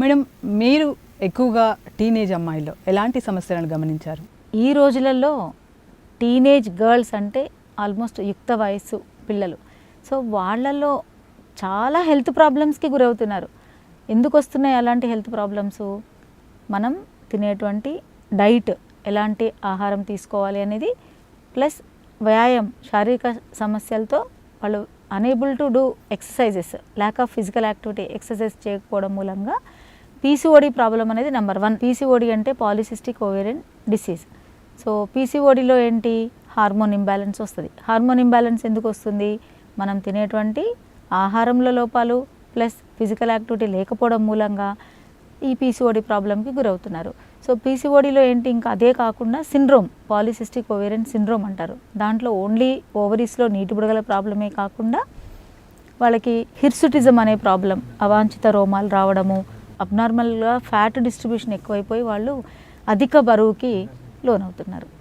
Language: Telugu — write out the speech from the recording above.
మేడం మీరు ఎక్కువగా టీనేజ్ అమ్మాయిల్లో ఎలాంటి సమస్యలను గమనించారు? ఈ రోజులలో టీనేజ్ గర్ల్స్ అంటే ఆల్మోస్ట్ యుక్త వయస్సు పిల్లలు. సో వాళ్ళల్లో చాలా హెల్త్ ప్రాబ్లమ్స్కి గురవుతున్నారు. ఎందుకు వస్తున్నాయి అలాంటి హెల్త్ ప్రాబ్లమ్స్ మనం తినేటువంటి డైట్ ఎలాంటి ఆహారం తీసుకోవాలి అనేది ప్లస్ వ్యాయామం శారీరక సమస్యలతో వాళ్ళు unable to do exercises lack of physical activity exercise చేయకపోవడం మూలంగా పీసీఓడి ప్రాబ్లం అనేది నెంబర్ వన్ పీసీఓడి అంటే పాలిసిస్టిక్ ఓవేరియన్ డిసీజ్ సో పీసీఓడిలో ఏంటి? హార్మోన్ ఇంబ్యాలెన్స్ వస్తుంది. హార్మోన్ ఇంబ్యాలెన్స్ ఎందుకు వస్తుంది? మనం తినేటువంటి ఆహారంలో లోపాలు ప్లస్ ఫిజికల్ యాక్టివిటీ లేకపోవడం మూలంగా ఈ పీసీఓడి ప్రాబ్లంకి గురవుతున్నారు. సో పీసీఓడిలో ఏంటి? ఇంకా అదే కాకుండా సిండ్రోమ్ పాలిసిస్టిక్ ఓవేరియన్ సిండ్రోమ్ అంటారు. దాంట్లో ఓన్లీ ఓవరీస్లో నీటి బుడగల ప్రాబ్లమే కాకుండా వాళ్ళకి హిర్సుటిజం అనే ప్రాబ్లం అవాంఛిత రోమాలు రావడము అబ్నార్మల్గా ఫ్యాట్ డిస్ట్రిబ్యూషన్ ఎక్కువైపోయి వాళ్ళు అధిక బరువుకి లోనవుతున్నారు.